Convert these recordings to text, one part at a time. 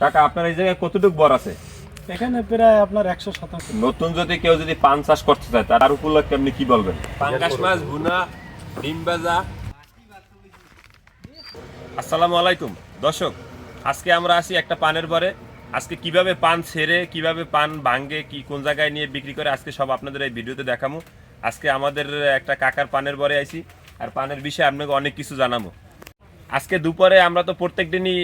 কাকা আপনার এই জায়গায় কতটুকু বর আছে? এখানে প্রায় আপনার একশো শতাংশ। নতুন যদি কেউ যদি পান চাষ করতে চায় তার উপলক্ষে আপনি কি বলবেন? পাঙ্গাস মাছ ভুনা ডিম ভাজা। আসসালামু আলাইকুম। দর্শক আজকে আমরা আসি একটা পানের বরে। আজকে কীভাবে পান ছেড়ে কীভাবে পান ভাঙ্গে কি কোন জায়গায় নিয়ে বিক্রি করে আজকে সব আপনাদের এই ভিডিওতে দেখামো। আজকে আমাদের একটা কাকার পানের বরে আইছি। আর পানের বিষয়ে আপনাকে অনেক কিছু জানাব আজকে দুপুরে আমরা তো প্রত্যেক দিনই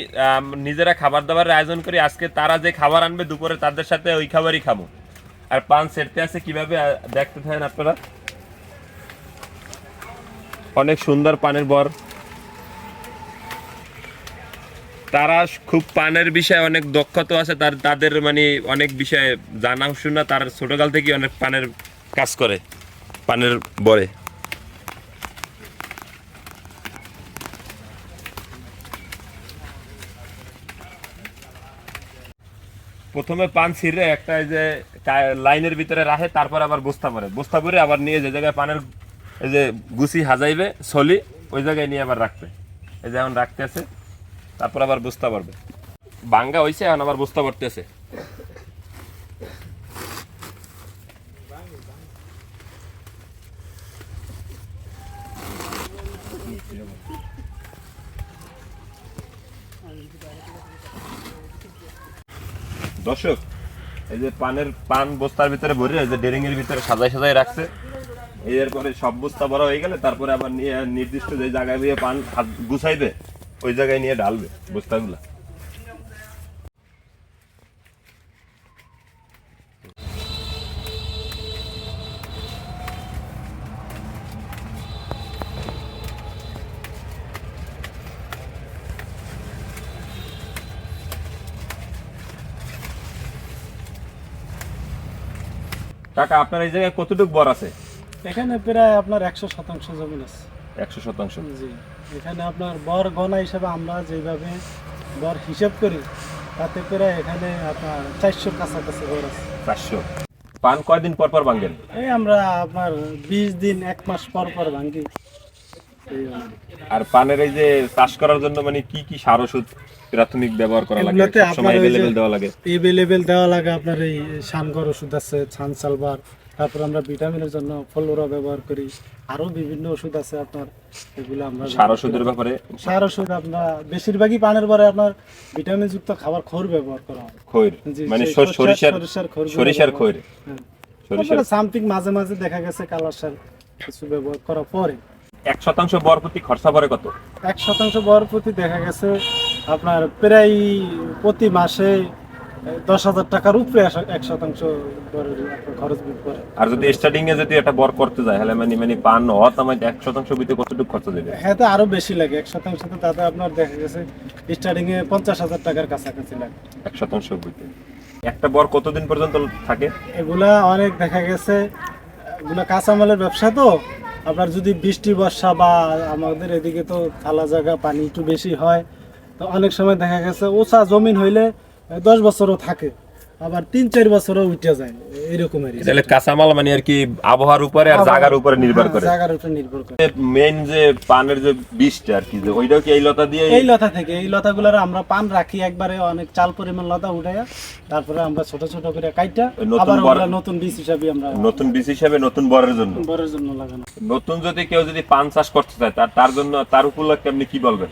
নিজেরা খাবার দাবারের আয়োজন করি। আজকে তারা যে খাবার আনবে দুপুরে তাদের সাথে ওই খাবারই খাব। আর পান সেরতে আছে কীভাবে দেখতে থাকেন আপনারা? অনেক সুন্দর পানের বর। তারা খুব পানের বিষয়ে অনেক দক্ষতা আছে, তার, তাদের মানে অনেক বিষয়ে জানা শোনা তার ছোটকাল থেকে অনেক পানের কাজ করে, পানের বরে। প্রথমে পান ছিঁড়ে একটা এই যে লাইনের ভিতরে রাখে, তারপর আবার বস্তা পরে বস্তা পরে আবার নিয়ে যে জায়গায় পানের এই যে গুছি হাজাইবে সলি ওই জায়গায় নিয়ে আবার রাখবে। এই যে এখন রাখতে আছে তারপর আবার বস্তা পড়বে বাঙ্গা হয়েছে এখন আবার বস্তা পড়তেছে দর্শক, এই যে পানের পান বস্তার ভিতরে ভরে, এই যে ডেরিং এর ভিতরে সাজাই সাজাই রাখছে। এর এরপরে সব বস্তা বড় হয়ে গেলে তারপরে আবার নিয়ে নির্দিষ্ট যে জায়গায় দিয়ে পান গুছাইবে, ওই জায়গায় নিয়ে ঢালবে বস্তাগুলা। কাকা আপনার এই জায়গায় কতটুকু বর আছে? এখানে প্রায় আপনার একশো শতাংশ জমি আছে। একশো শতাংশ? জি। এখানে আপনার বর গণা হিসাবে আমরা যেভাবে বর হিসাব করি তাতে প্রায় এখানে আপনার চারশোর কাছাকাছি বর আছে। চারশো? পান কয়দিন পর পর ভাঙ্গেন এই আমরা আপনার বিশ দিন এক মাস পর পর ভাঙ্গি এই আর পানের এই যে চাষ করার জন্য মানে কি কি সার ওষুধ প্রাথমিক ব্যবহার করা লাগে? এগুলোতে সবসময় আপনার ওই যে- অ্যাভেলেবেল দেওয়া লাগে? দেওয়া লাগে আপনার এই সানগর ওষুধ আছে ছান তারপর আমরা ভিটামিনের জন্য ফলোরা ব্যবহার করি। আরও বিভিন্ন ওষুধ আছে আপনার এগুলো আমরা সার ওষুধের ব্যাপারে? সার ওষুধ আপনার বেশিরভাগই পানের পরে আপনার ভিটামিন যুক্ত খাবার খোর ব্যবহার করা হয়। খৈর মানে সরিষার সরিষার খৈর হ্যাঁ। সরিষার সামথিং মাঝে মাঝে দেখা গেছে কালার সার কিছু ব্যবহার করার পরে। এক শতাংশ বর প্রতি খরচা পড়ে কত? এক শতাংশ বর প্রতি দেখা গেছে আপনার প্রায় প্রতি মাসে দশ হাজার টাকার উপরে আসা- এক শতাংশ খরচ পড়ে। আর যদি স্টার্টিং এ যদি একটা বর করতে যায় তাহলে মানে মানে পান হওয়াত আমার এক শতাংশ ভিতরে কতটুকু খরচা দেবে? হ্যাঁ তো আরও বেশি লাগে। এক শতাংশ তো তাতে আপনার দেখা গেছে স্টার্টিং এ পঞ্চাশ হাজার টাকার কাছাকাছি লাগে। এক শতাংশ ভিতরে। একটা বর কতদিন পর্যন্ত থাকে? এগুলা অনেক দেখা গেছে। এগুলা কাঁচামালের ব্যবসা তো। আপনার যদি বৃষ্টি, বর্ষা বা আমাদের এদিকে তো থালা জায়গা, পানি একটু বেশি হয়, তো অনেক সময় দেখা গেছে ওসা জমিন হইলে দশ বছরও থাকে। আবার তিন চার বছরও উঠে যায় এরকমেরই তাহলে কাঁচামাল মানে আর কি আবহাওয়ার উপরে আর জায়গার উপরে নির্ভর করে। জায়গার উপর নির্ভর করে। মেইন যে পানের যে বীজটা আর কি যে ওইটাও কি এই লতা দিয়ে এই লতা থেকে এই লতাগুলার আমরা পান রাখি একবারে অনেক চাল পরিমাণ লতা উঠাইয়া তারপরে আমরা ছোট ছোট করে কাইটা আবার বর- ওগুলা নতুন বীজ হিসাবে আমরা নতুন বীজ হিসেবে নতুন বরের জন্য। বরের জন্য লাগানো। নতুন যদি কেউ যদি পান চাষ করতে চায় তার তার জন্য তার উপলক্ষে আপনি কি বলবেন?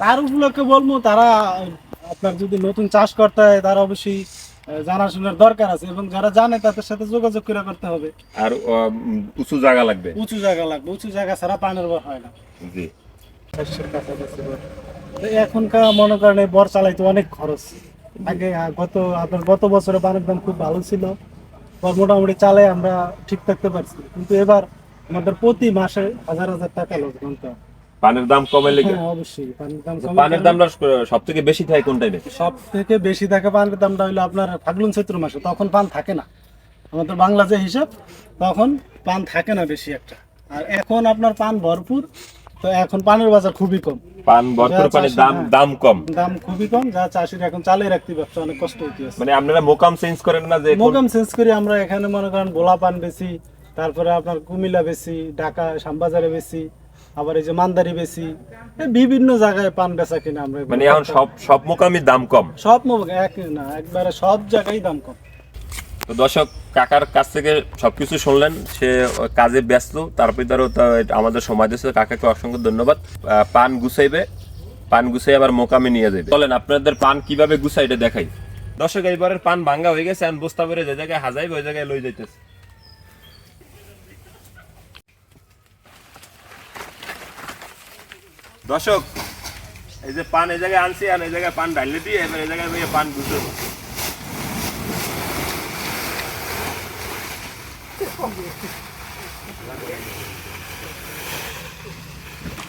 তার উপলক্ষে বলব তারা আপনার যদি নতুন চাষ করতে হয় তার অবশ্যই জানাশোনার দরকার আছে এবং যারা জানে তাদের সাথে যোগাযোগ করে করতে হবে। আর উঁচু জায়গা লাগবে? উঁচু জায়গা লাগবে উঁচু জায়গা ছাড়া পানের বর হয় না। জি। এখনকার মনে করেন বর চালাইতে অনেক খরচ। আগে গত আপনার গত বছরে পানের দাম খুব ভালো ছিল। বর মোটামুটি চালাই আমরা ঠিক থাকতে পারছি। কিন্তু এবার আমাদের প্রতি মাসে হাজার হাজার টাকা লোক। পানের দাম কমে লেগে হ্যাঁ অবশ্যই পানির দাম পানের দামটা সব থেকে বেশি থাকে কোন টাইমে সব থেকে বেশি থাকে পানের দামটা আপনার ফাল্গুন চৈত্র মাসে তখন পান থাকে না। আমাদের বাংলা যে হিসাব তখন পান থাকে না বেশি একটা। আর এখন আপনার পান ভরপুর তো এখন পানের বাজার খুবই কম। পান পানির দাম। দাম কম। দাম খুবই কম যা চাষিরা এখন চালিয়ে রাখতে ব্যবসা অনেক কষ্ট মানে আপনারা মোকাম চেঞ্জ করেন না যে মোকাম চেঞ্জ করি আমরা এখানে মনে করেন গোলা পান বেশি তারপরে আপনার কুমিল্লা বেশি ঢাকা শ্যামবাজারে বেশি। আবার এই যে মান্দারি বেশি বিভিন্ন জায়গায় পান বেচা কিনা আমরা মানে এখন সব সব মোকামির দাম কম? সব এক না একবারে সব জায়গায় দাম কম। তো দর্শক কাকার কাছ থেকে সবকিছু শুনলেন সে কাজে ব্যস্ত তারপরে তারও আমাদের সময় দিয়েছে কাকাকে অসংখ্য ধন্যবাদ। পান গুছাইবে পান গুছাই আবার মোকামে নিয়ে যাবে। বলেন আপনাদের পান কীভাবে গুছাই এটা দেখাই। দর্শক এইবারের পান ভাঙ্গা হয়ে গেছে এখন বস্তা করে যে জায়গায় হাজাইবে ওই জায়গায় লই যাইতেছে। দর্শক এই যে পান এই জায়গায় আনছি আর এই জায়গায় পান ঢাইলে দিয়ে এবার এই জায়গায় বইয়ে পান গুছাবো।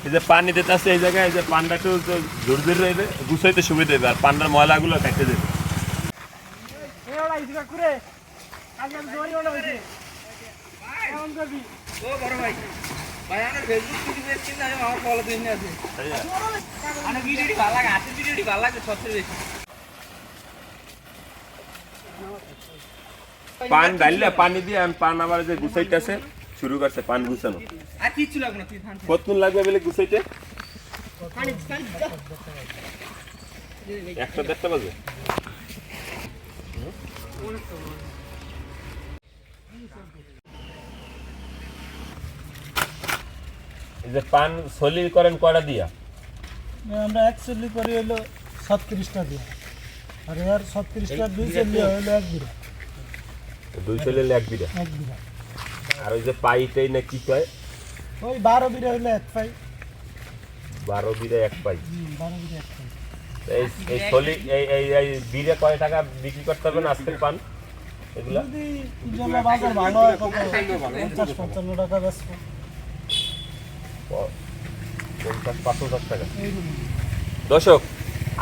এই যে পানি দিতে আসছে এই জায়গায় এই যে পানটা একটু জোর জোর রইবে গুছাইতে সুবিধা হবে আর পান্ডার ময়লাগুলো কাটতে দেবে। ও বড় ভাই। ভাই আমার ফেসবুক থেকে বেশি না আমার ফলো দিন আছে আমার ভিডিওটি ভালো লাগে হাতের ভিডিওটি ভালো লাগে সবচেয়ে বেশি। পান ডাইলে পানি দিয়ে আর পান আবার যে গুছাইতেছে শুরু করছে পান গুছানো। আর কিচ্ছু লাগবে না কতক্ষণ লাগবে বলে গুছাইতে? একটা দেড়টা বাজে। যে পান সলি করেন কয়টা দিয়া? আমরা অ্যাকচুয়ালি করি হলো ছত্রিশটা দিয়ে। আর এর ছত্রিশটা দুই চল্লি হলো এক বিঘা। দুই চলে এক বিঘা? এক বিঘা। আর ওই যে পাইটাই না কি কয় ওই বারো বিঘা হলো এক পাই। বারো বিঘা এক পাই। বারো বিঘা এক পাই। এই এই সলি এই এই এই বিঘে কয় টাকা বিক্রি করতে হবে না আজকের পান? এগুলা? যদি বাজার ভালো হয় পঞ্চাশ পঞ্চান্ন টাকা বেচবো। টাকা। দর্শক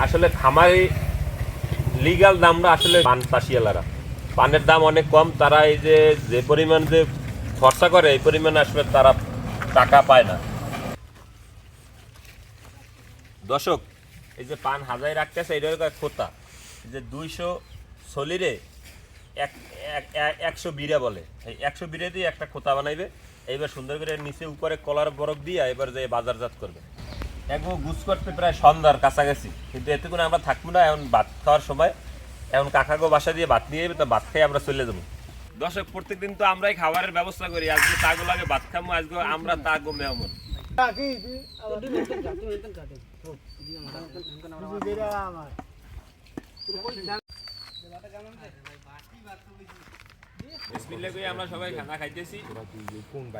আসলে খামারি লিগাল দামটা আসলে পান চাষিয়ালারা পানের দাম অনেক কম তারা এই যে যে পরিমাণ যে খরচা করে এই পরিমাণ আসলে তারা টাকা পায় না। দর্শক এই যে পান হাজাই রাখতেছে এটার একটা খোতা। যে দুইশো সলিরে একশো বিড়া বলে। একশো বিড়ে দিয়ে একটা খোতা বানাইবে, এইবার সুন্দর করে নিচে উপরে কলার বরফ দিয়ে এবার যে বাজারজাত করবে। একবার গুছ করতে প্রায় সন্ধ্যার কাছাকাছি, কিন্তু এতক্ষণ আমরা থাকব না, এখন ভাত খাওয়ার সময়। এখন কাকাগো বাসা দিয়ে ভাত নিয়ে যাবে, তো ভাত খেয়ে আমরা চলে যাব। দর্শক প্রত্যেক দিন তো আমরাই খাবারের ব্যবস্থা করি, আজকে তাগো লাগে ভাত খাব আজকে আমরা তাগো মেহমান। আমরা সবাই খানা খাইতেছি।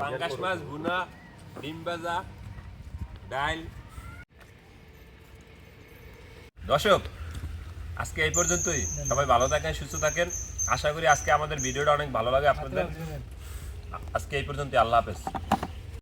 পাঙ্গাস মাছ ভুনা ডিম ভাজা ডাল দর্শক আজকে এই পর্যন্তই। সবাই ভালো থাকেন সুস্থ থাকেন। আশা করি আজকে আমাদের ভিডিওটা অনেক ভালো লাগে আপনাদের। আজকে এই পর্যন্তই আল্লাহ হাফেজ।